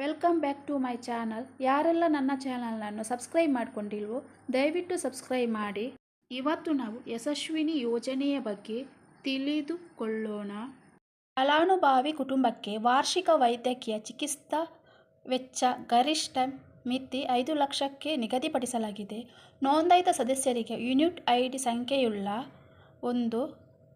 Welcome back to my channel. ಯಾರೆಲ್ಲ ನನ್ನ ಚಾನಲನ್ನು ಸಬ್ಸ್ಕ್ರೈಬ್ ಮಾಡಿಕೊಂಡಿಲ್ವೋ, ದಯವಿಟ್ಟು ಸಬ್ಸ್ಕ್ರೈಬ್ ಮಾಡಿ. ಇವತ್ತು ನಾವು ಯಶಸ್ವಿನಿ ಯೋಜನೆಯ ಬಗ್ಗೆ ತಿಳಿದುಕೊಳ್ಳೋಣ. ಫಲಾನುಭವಿ ಕುಟುಂಬಕ್ಕೆ ವಾರ್ಷಿಕ ವೈದ್ಯಕೀಯ ಚಿಕಿತ್ಸಾ ವೆಚ್ಚ ಗರಿಷ್ಠ ಮಿತಿ ಐದು ಲಕ್ಷಕ್ಕೆ ನಿಗದಿಪಡಿಸಲಾಗಿದೆ. ನೋಂದಾಯಿತ ಸದಸ್ಯರಿಗೆ ಯೂನಿಟ್ ಐ ಡಿ ಸಂಖ್ಯೆಯುಳ್ಳ ಒಂದು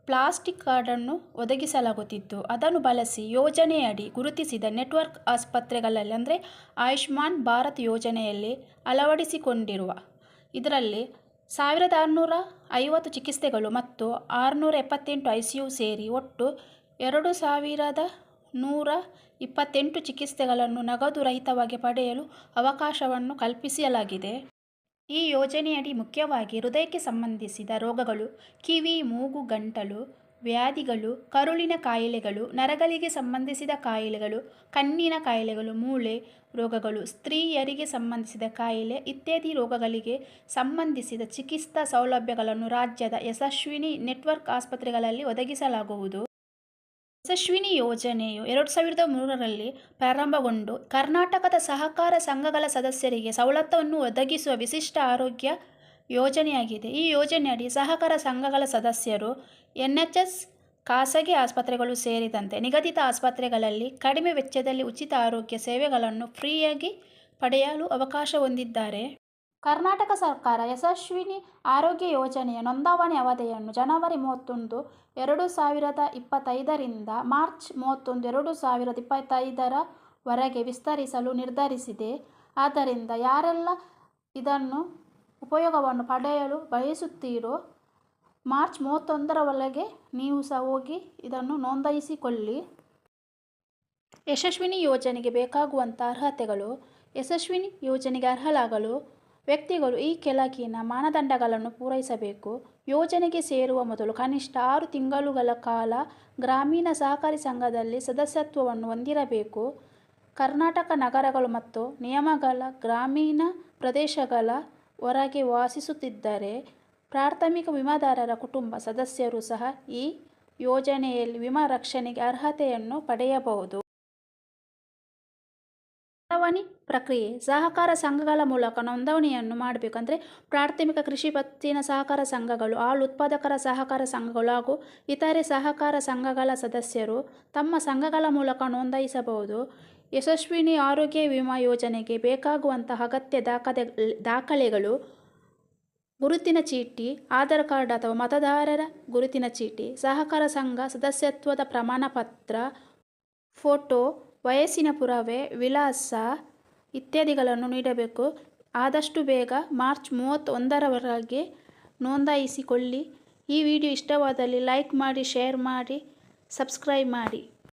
ಪ್ಲಾಸ್ಟಿಕ್ ಕಾರ್ಡನ್ನು ಒದಗಿಸಲಾಗುತ್ತಿದ್ದು ಅದನ್ನು ಬಳಸಿ ಯೋಜನೆಯಡಿ ಗುರುತಿಸಿದ ನೆಟ್ವರ್ಕ್ ಆಸ್ಪತ್ರೆಗಳಲ್ಲಿ ಅಂದರೆ ಆಯುಷ್ಮಾನ್ ಭಾರತ್ ಯೋಜನೆಯಲ್ಲಿ ಅಳವಡಿಸಿಕೊಂಡಿರುವ. ಇದರಲ್ಲಿ ಸಾವಿರದ ಆರುನೂರ ಐವತ್ತು ಚಿಕಿತ್ಸೆಗಳು ಮತ್ತು ಆರುನೂರ ಎಪ್ಪತ್ತೆಂಟು ಐ ಸಿ ಯು ಸೇರಿ ಒಟ್ಟು ಎರಡು ಸಾವಿರದ ನೂರ ಇಪ್ಪತ್ತೆಂಟು ಚಿಕಿತ್ಸೆಗಳನ್ನು ನಗದು ರಹಿತವಾಗಿ ಪಡೆಯಲು ಅವಕಾಶವನ್ನು ಕಲ್ಪಿಸಲಾಗಿದೆ. ಈ ಯೋಜನೆಯಡಿ ಮುಖ್ಯವಾಗಿ ಹೃದಯಕ್ಕೆ ಸಂಬಂಧಿಸಿದ ರೋಗಗಳು, ಕಿವಿ, ಮೂಗು, ಗಂಟಲು, ವ್ಯಾಧಿಗಳು, ಕರುಳಿನ ಕಾಯಿಲೆಗಳು, ನರಗಳಿಗೆ ಸಂಬಂಧಿಸಿದ ಕಾಯಿಲೆಗಳು, ಕಣ್ಣಿನ ಕಾಯಿಲೆಗಳು, ಮೂಳೆ ರೋಗಗಳು, ಸ್ತ್ರೀಯರಿಗೆ ಸಂಬಂಧಿಸಿದ ಕಾಯಿಲೆ ಇತ್ಯಾದಿ ರೋಗಗಳಿಗೆ ಸಂಬಂಧಿಸಿದ ಚಿಕಿತ್ಸಾ ಸೌಲಭ್ಯಗಳನ್ನು ರಾಜ್ಯದ ಯಶಸ್ವಿನಿ ನೆಟ್ವರ್ಕ್ ಆಸ್ಪತ್ರೆಗಳಲ್ಲಿ ಒದಗಿಸಲಾಗುವುದು. ಯಶಸ್ವಿನಿ ಯೋಜನೆಯು ಎರಡು ಸಾವಿರದ ಮೂರರಲ್ಲಿ ಪ್ರಾರಂಭಗೊಂಡು ಕರ್ನಾಟಕದ ಸಹಕಾರ ಸಂಘಗಳ ಸದಸ್ಯರಿಗೆ ಸವಲತ್ತನ್ನು ಒದಗಿಸುವ ವಿಶಿಷ್ಟ ಆರೋಗ್ಯ ಯೋಜನೆಯಾಗಿದೆ. ಈ ಯೋಜನೆಯಡಿ ಸಹಕಾರ ಸಂಘಗಳ ಸದಸ್ಯರು ಎನ್ ಖಾಸಗಿ ಆಸ್ಪತ್ರೆಗಳು ಸೇರಿದಂತೆ ನಿಗದಿತ ಆಸ್ಪತ್ರೆಗಳಲ್ಲಿ ಕಡಿಮೆ ವೆಚ್ಚದಲ್ಲಿ ಉಚಿತ ಆರೋಗ್ಯ ಸೇವೆಗಳನ್ನು ಫ್ರೀಯಾಗಿ ಪಡೆಯಲು ಅವಕಾಶ ಹೊಂದಿದ್ದಾರೆ. ಕರ್ನಾಟಕ ಸರ್ಕಾರ ಯಶಸ್ವಿನಿ ಆರೋಗ್ಯ ಯೋಜನೆಯ ನೋಂದಾವಣೆ ಅವಧಿಯನ್ನು ಜನವರಿ ಮೂವತ್ತೊಂದು, ಎರಡು ಸಾವಿರದ ಇಪ್ಪತ್ತೈದರಿಂದ ಮಾರ್ಚ್ ಮೂವತ್ತೊಂದು, ಎರಡು ಸಾವಿರದ ಇಪ್ಪತ್ತೈದರವರೆಗೆ ವಿಸ್ತರಿಸಲು ನಿರ್ಧರಿಸಿದೆ. ಆದ್ದರಿಂದ ಯಾರೆಲ್ಲ ಇದನ್ನು ಉಪಯೋಗವನ್ನು ಪಡೆಯಲು ಬಯಸುತ್ತೀರೋ, ಮಾರ್ಚ್ ಮೂವತ್ತೊಂದರ ಒಳಗೆ ನೀವು ಸಹ ಹೋಗಿ ಇದನ್ನು ನೋಂದಾಯಿಸಿಕೊಳ್ಳಿ. ಯಶಸ್ವಿನಿ ಯೋಜನೆಗೆ ಬೇಕಾಗುವಂಥ ಅರ್ಹತೆಗಳು, ಯಶಸ್ವಿನಿ ಯೋಜನೆಗೆ ಅರ್ಹರಾಗಲು ವ್ಯಕ್ತಿಗಳು ಈ ಕೆಳಗಿನ ಮಾನದಂಡಗಳನ್ನು ಪೂರೈಸಬೇಕು. ಯೋಜನೆಗೆ ಸೇರುವ ಮೊದಲು ಕನಿಷ್ಠ ಆರು ತಿಂಗಳುಗಳ ಕಾಲ ಗ್ರಾಮೀಣ ಸಹಕಾರಿ ಸಂಘದಲ್ಲಿ ಸದಸ್ಯತ್ವವನ್ನು ಹೊಂದಿರಬೇಕು. ಕರ್ನಾಟಕ ನಗರಗಳು ಮತ್ತು ನಿಯಮಗಳ ಗ್ರಾಮೀಣ ಪ್ರದೇಶಗಳ ಹೊರಗೆ ವಾಸಿಸುತ್ತಿದ್ದರೆ ಪ್ರಾಥಮಿಕ ವಿಮಾದಾರರ ಕುಟುಂಬ ಸದಸ್ಯರು ಸಹ ಈ ಯೋಜನೆಯಲ್ಲಿ ವಿಮಾ ರಕ್ಷಣೆಗೆ ಅರ್ಹತೆಯನ್ನು ಪಡೆಯಬಹುದು. ನೋಂದಣಿ ಪ್ರಕ್ರಿಯೆ. ಸಹಕಾರ ಸಂಘಗಳ ಮೂಲಕ ನೋಂದಣಿಯನ್ನು ಮಾಡಬೇಕು ಅಂದರೆ ಪ್ರಾಥಮಿಕ ಕೃಷಿ ಪತ್ತಿನ ಸಹಕಾರ ಸಂಘಗಳು, ಹಾಲು ಉತ್ಪಾದಕರ ಸಹಕಾರ ಸಂಘಗಳು ಹಾಗೂ ಇತರೆ ಸಹಕಾರ ಸಂಘಗಳ ಸದಸ್ಯರು ತಮ್ಮ ಸಂಘಗಳ ಮೂಲಕ ನೋಂದಾಯಿಸಬಹುದು. ಯಶಸ್ವಿನಿ ಆರೋಗ್ಯ ವಿಮಾ ಯೋಜನೆಗೆ ಬೇಕಾಗುವಂತಹ ಅಗತ್ಯ ದಾಖಲೆ, ದಾಖಲೆಗಳು, ಗುರುತಿನ ಚೀಟಿ, ಆಧಾರ್ ಕಾರ್ಡ್ ಅಥವಾ ಮತದಾರರ ಗುರುತಿನ ಚೀಟಿ, ಸಹಕಾರ ಸಂಘ ಸದಸ್ಯತ್ವದ ಪ್ರಮಾಣ ಪತ್ರ ಫೋಟೋ ವಯಸ್ಸಿನ ಪುರಾವೆ, ವಿಳಾಸ ಇತ್ಯಾದಿಗಳನ್ನು ನೀಡಬೇಕು. ಆದಷ್ಟು ಬೇಗ ಮಾರ್ಚ್ ಮೂವತ್ತೊಂದರವರೆಗೆ ನೋಂದಾಯಿಸಿಕೊಳ್ಳಿ. ಈ ವಿಡಿಯೋ ಇಷ್ಟವಾದಲ್ಲಿ ಲೈಕ್ ಮಾಡಿ, ಶೇರ್ ಮಾಡಿ, ಸಬ್ಸ್ಕ್ರೈಬ್ ಮಾಡಿ.